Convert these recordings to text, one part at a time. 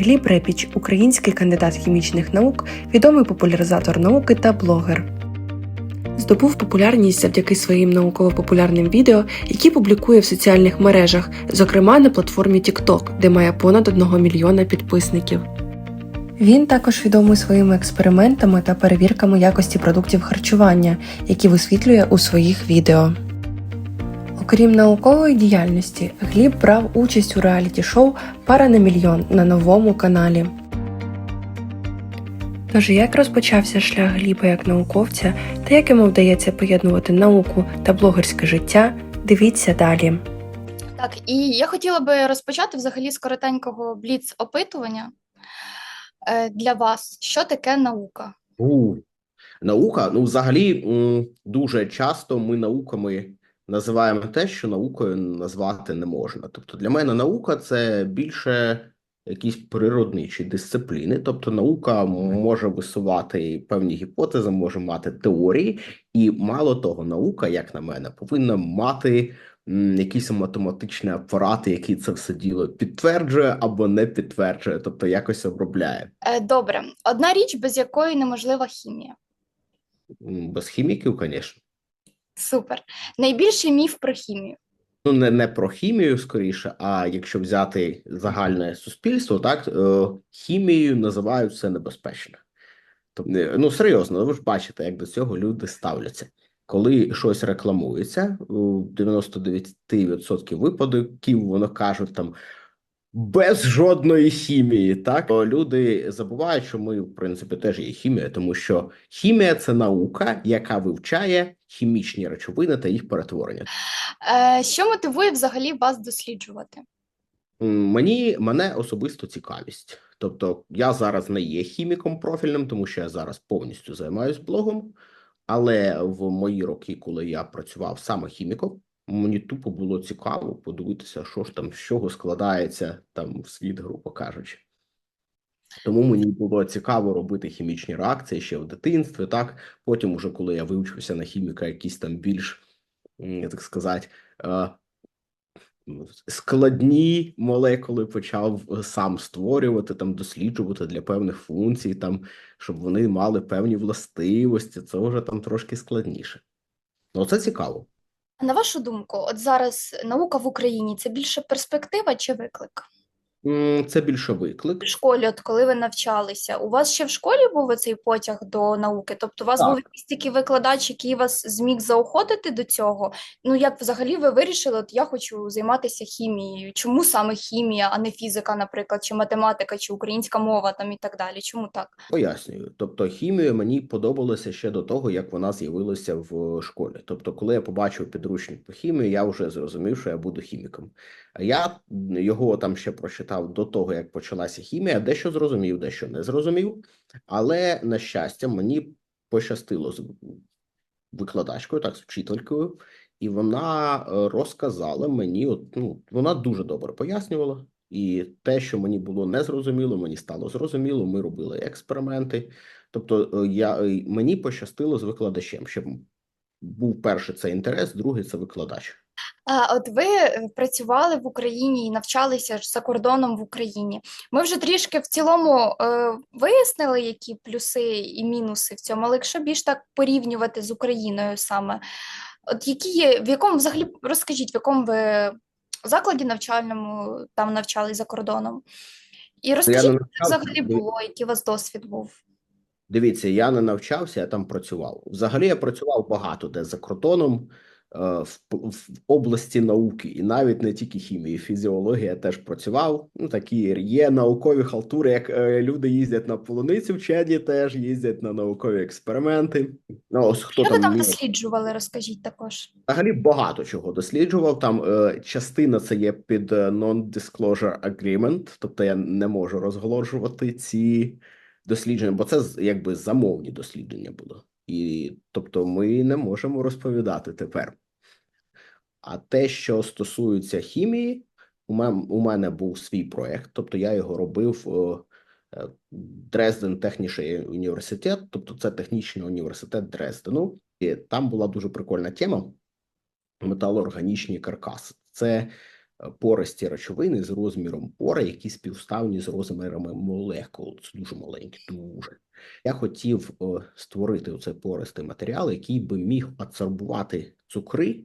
Гліб Репіч, український кандидат хімічних наук, відомий популяризатор науки та блогер. Здобув популярність завдяки своїм науково-популярним відео, які публікує в соціальних мережах, зокрема на платформі TikTok, де має понад 1 мільйона підписників. Він також відомий своїми експериментами та перевірками якості продуктів харчування, які висвітлює у своїх відео. Окрім наукової діяльності, Гліб брав участь у реаліті-шоу Пара на мільйон на новому каналі. Тож як розпочався шлях Гліба як науковця та як йому вдається поєднувати науку та блогерське життя, дивіться далі. Так, і я хотіла би розпочати взагалі з коротенького бліц опитування е, для вас. Що таке наука? У, наука, ну, взагалі, дуже часто ми науками називаємо те, що наукою назвати не можна. Тобто для мене наука це більше якісь природничі дисципліни. Тобто наука може висувати певні гіпотези, може мати теорії, і мало того, наука, як на мене, повинна мати м, якийсь математичний апарат, який це все діло підтверджує або не підтверджує, тобто якось обробляє. Е, Добре, одна річ, без якої неможлива хімія. Без хіміків, звісно. Супер. Найбільший міф про хімію. Ну, не, не про хімію скоріше, а якщо взяти загальне суспільство, так е, хімією називають все небезпечне. Тобто, ну серйозно, ви ж бачите, як до цього люди ставляться. Коли щось рекламується, у 99% випадків воно кажуть там без жодної хімії, так То люди забувають, що ми, в принципі, теж є хімія, тому що хімія це наука, яка вивчає хімічні речовини та їх перетворення. Е, Що мотивує взагалі вас досліджувати? Мені мене особисто цікавість. Тобто, я зараз не є хіміком профільним, тому що я зараз повністю займаюся блогом. Але в мої роки, коли я працював саме хіміком, мені тупо було цікаво подивитися, що ж там з чого складається там світ, грубо кажучи. Тому мені було цікаво робити хімічні реакції ще в дитинстві. Так потім, уже коли я вивчився на хіміка, якісь там більш так сказати. е, складні молекули почав е, сам створювати, там досліджувати для певних функцій, там, щоб вони мали певні властивості. Це вже там трошки складніше. Ну, це цікаво. На вашу думку, от зараз наука в Україні це більше перспектива чи виклик? Це більше виклик. В школі, от коли ви навчалися, у вас ще в школі був оцей потяг до науки? Тобто, у вас Так. був якийсь такий викладач, який вас зміг заохотити до цього? Ну, як взагалі ви вирішили, от я хочу займатися хімією? Чому саме хімія, а не фізика, наприклад, чи математика, чи українська мова там і так далі? Чому так? Пояснюю. Тобто, хімія мені подобалася ще до того, як вона з'явилася в школі. Тобто, коли я побачив підручник по хімії, я вже зрозумів, що я буду хіміком. Я його там ще прочитав до того, як почалася хімія, дещо зрозумів, дещо не зрозумів. Але на щастя, мені пощастило з викладачкою, так, з вчителькою, і вона е, розказала мені, от, ну, вона дуже добре пояснювала. І те, що мені було незрозуміло, мені стало зрозуміло. Ми робили експерименти. Тобто, е, я е, мені пощастило з викладачем, щоб був перший це інтерес, другий це викладач. А от ви е, працювали в Україні і навчалися за кордоном в Україні. Ми вже трішки в цілому е, вияснили, які плюси і мінуси в цьому, але якщо більш так порівнювати з Україною саме, от які є, в якому взагалі розкажіть, в якому ви закладі навчальному там навчались за кордоном? І розкажіть, як взагалі було, який у вас досвід був? Дивіться, я не навчався, я там працював. Взагалі я працював багато де за кордоном в, в області науки, і навіть не тільки хімії, фізіології я теж працював. Ну такі є наукові халтури, як е, люди їздять на полуницю, вчені теж їздять на наукові експерименти. Ну, ось хто Що ви там досліджували, розкажіть також. Взагалі багато чого досліджував. Там е, частина це є під е, non-disclosure agreement, тобто я не можу розголошувати ці дослідження, бо це якби замовні дослідження було. І тобто ми не можемо розповідати тепер. А те, що стосується хімії, у мене, був свій проєкт, тобто я його робив е, е, Дрезден Технічний університет, тобто це технічний університет Дрездену. І там була дуже прикольна тема металоорганічні каркаси. Це пористі речовини з розміром пори, які співставні з розмірами молекул. Це дуже маленькі, дуже. Я хотів е, створити оцей пористий матеріал, який би міг адсорбувати цукри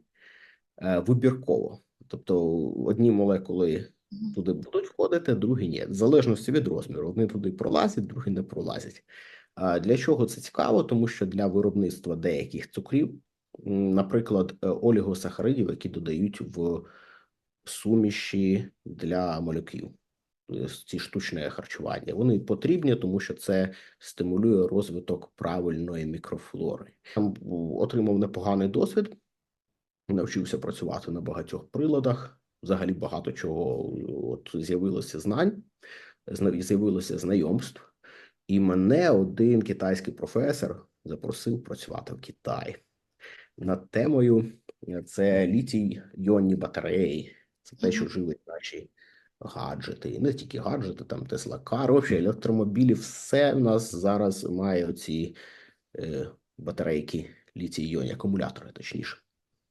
е, вибірково. Тобто одні молекули туди будуть входити, другі ні. В залежності від розміру. Одні туди пролазять, другі не пролазять. Для чого це цікаво? Тому що для виробництва деяких цукрів, наприклад, е, олігосахаридів, які додають в суміші для малюків, ці штучне харчування, вони потрібні, тому що це стимулює розвиток правильної мікрофлори. Там отримав непоганий досвід, навчився працювати на багатьох приладах. Взагалі багато чого от з'явилося знань, зна- з'явилося знайомств. І мене один китайський професор запросив працювати в Китаї над темою е, це літій іонні батареї. Це те, що Мгм. живить наші гаджети. І не тільки гаджети, там Тесла Кар, взагалі електромобілі, все в нас зараз має оці е, батарейки літій іонні акумулятори, точніше.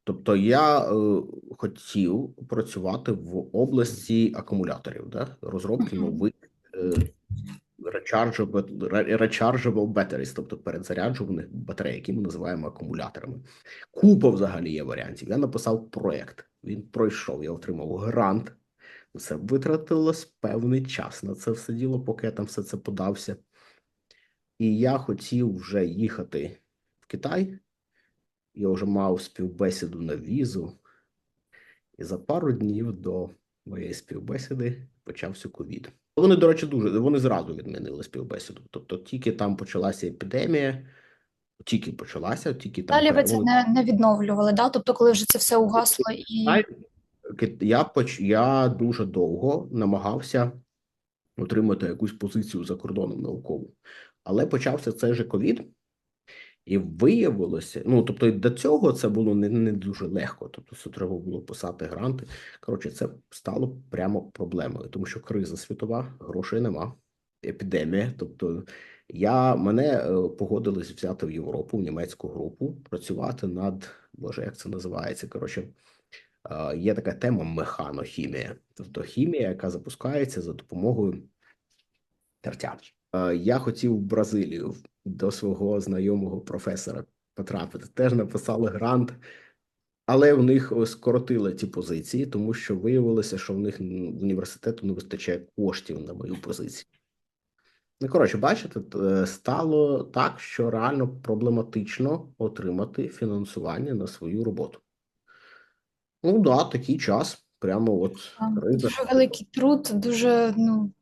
Тобто я е, хотів працювати в області акумуляторів, да? розробки нових е, rechargeable, rechargeable batteries, тобто передзаряджуваних батарей, які ми називаємо акумуляторами. Купа взагалі є варіантів. Я написав проект, він пройшов, я отримав грант. Це витратилось певний час на це все діло, поки я там все це подався. І я хотів вже їхати в Китай. Я вже мав співбесіду на візу. І за пару днів до моєї співбесіди почався ковід. Вони, до речі, дуже вони зразу відмінили співбесіду. Тобто, тільки там почалася епідемія, тільки почалася, тільки там Далі ви це не, не відновлювали, да? Тобто, коли вже це все угасло і я поч... я дуже довго намагався отримати якусь позицію за кордоном наукову, але почався цей же ковід, і виявилося, ну тобто до цього це було не, не дуже легко. Тобто, це треба було писати гранти. Коротше, це стало прямо проблемою, тому що криза світова, грошей нема, епідемія. Тобто, я мене е, погодились взяти в Європу, в німецьку групу, працювати над Боже, як це називається? Коротше, е, є така тема механохімія, тобто хімія, яка запускається за допомогою тертя. Е, Я хотів в Бразилію до свого знайомого професора потрапити. Теж написали грант, але в них скоротили ті позиції, тому що виявилося, що в них м, університету не вистачає коштів на мою позицію. Ну, коротше, бачите, е, стало так, що реально проблематично отримати фінансування на свою роботу. Ну да, такий час. Прямо от а, криза. дуже великий труд, дуже ну,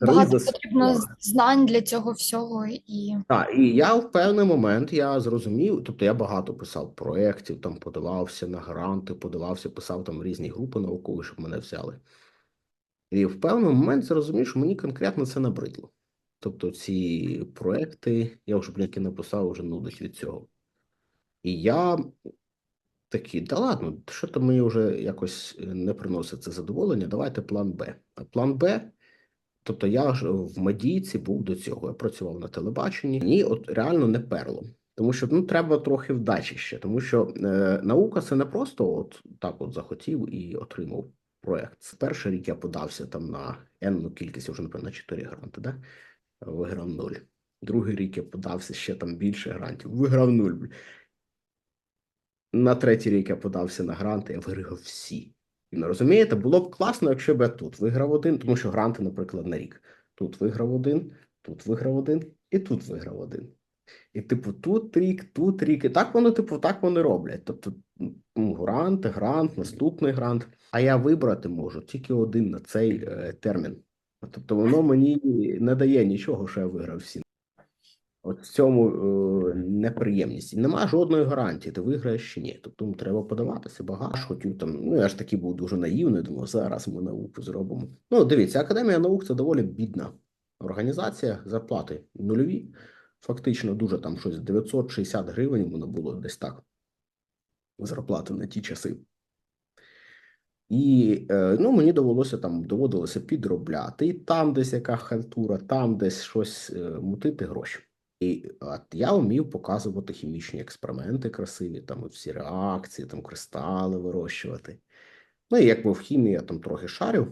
багато потрібно знань для цього всього. І Так, і я в певний момент я зрозумів, тобто я багато писав проєктів, там подавався на гранти, подавався, писав там різні групи наукові, щоб мене взяли. І в певний момент зрозумів, що мені конкретно це набридло. Тобто ці проекти, я вже блінки написав, вже нудить від цього. І я такий, да ладно, що то мені вже якось е, не приносить це задоволення, давайте план Б. А план Б, тобто я ж в медійці був до цього, я працював на телебаченні, мені от реально не перло. Тому що ну треба трохи вдачі ще, тому що е, наука це не просто от так от захотів і отримав проект. Перший рік я подався там на енну кількість, вже напевно, на 4 гранти, да? Виграв нуль. Другий рік я подався ще там більше грантів, виграв нуль. На третій рік я подався на гранти, я виграв всі. І ну, розумієте, було б класно, якщо б я тут виграв один, тому що гранти, наприклад, на рік. Тут виграв один, тут виграв один, і тут виграв один. І, типу, тут рік, тут рік. І так воно, типу, так вони роблять. Тобто, ну, грант, грант, наступний грант. А я вибрати можу тільки один на цей е, термін. Тобто, воно мені не дає нічого, що я виграв всі. От в цьому е, неприємність. Нема жодної гарантії, ти виграєш чи ні. Тобто ну, треба подаватися багаж. Хотів там. Ну я ж таки був дуже наївний. Думав, зараз ми науку зробимо. Ну, дивіться, академія наук це доволі бідна організація. Зарплати нульові. Фактично, дуже там щось 960 гривень воно було десь так. Зарплати на ті часи. І е, ну, мені довелося там доводилося підробляти. І там десь яка халтура, там десь щось е, мутити гроші. І от я вмів показувати хімічні експерименти красиві, там всі реакції, там кристали вирощувати. Ну і як в хімії, я там трохи шарю,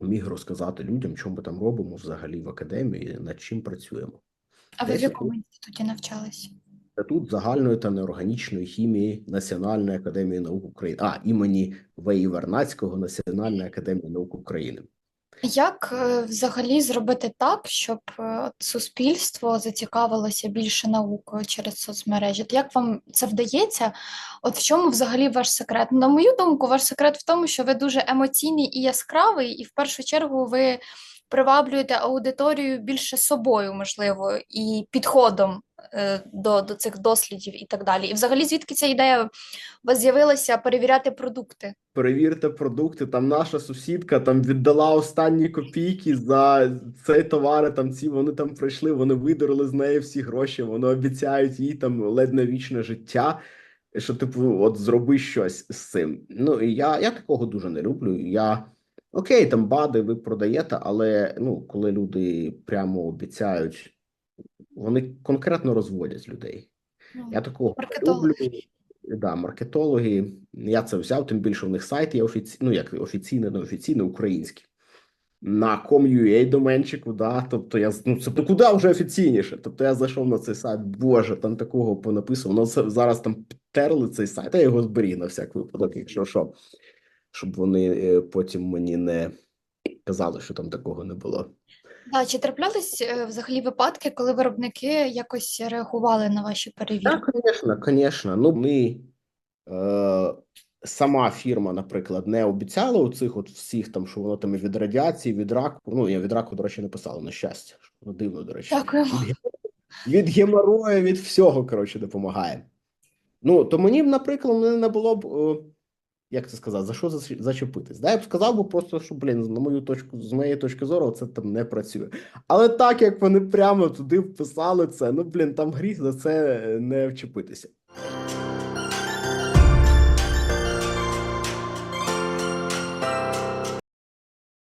міг розказати людям, що ми там робимо взагалі в академії, над чим працюємо. А ви в якому інституті навчались? Статут загальної та неорганічної хімії Національної академії наук України, а імені В.І. Вернацького Національної академії наук України. Як е, взагалі зробити так, щоб е, суспільство зацікавилося більше наукою через соцмережі? Як вам це вдається? От в чому взагалі ваш секрет? На мою думку, ваш секрет в тому, що ви дуже емоційний і яскравий, і в першу чергу ви приваблюєте аудиторію більше собою, можливо, і підходом до, до цих дослідів і так далі. І взагалі, звідки ця ідея у вас з'явилася перевіряти продукти? Перевірте продукти. Там наша сусідка там віддала останні копійки за цей товари. Там ці вони там прийшли, вони видурили з неї всі гроші. Вони обіцяють їй там ледь не вічне життя. Що, типу, от зроби щось з цим. Ну і я, я такого дуже не люблю. Я окей, там бади ви продаєте, але ну, коли люди прямо обіцяють, вони конкретно розводять людей. Ну, Я такого Маркетологи. люблю. Да, маркетологи. Я це взяв, тим більше в них сайт є офіці... ну, як офіційний, не офіційний, український. На com.ua доменчику, да, тобто я ну, це куди вже офіційніше. Тобто я зайшов на цей сайт, боже, там такого понаписано. Ну, це зараз там підтерли цей сайт, я його зберіг на всяк випадок, якщо що, щоб вони е, потім мені не казали, що там такого не було. Да, чи траплялись е, взагалі випадки, коли виробники якось реагували на ваші перевірки? Так, звісно, звісно. Ну, ми, е, сама фірма, наприклад, не обіцяла у цих от всіх там, що воно там і від радіації, від раку. Ну, я від раку, до речі, не писала, на щастя. Дивно, до речі. Дякуємо. Від, від геморою, від всього, коротше, допомагає. Ну, то мені б, наприклад, не було б, е, як це сказати, за що зач- зачепитись. Да, я б сказав би просто, що, блін, на мою точку, з моєї точки зору, це там не працює. Але так як вони прямо туди вписали це, ну блін, там гріх за це е, не вчепитися.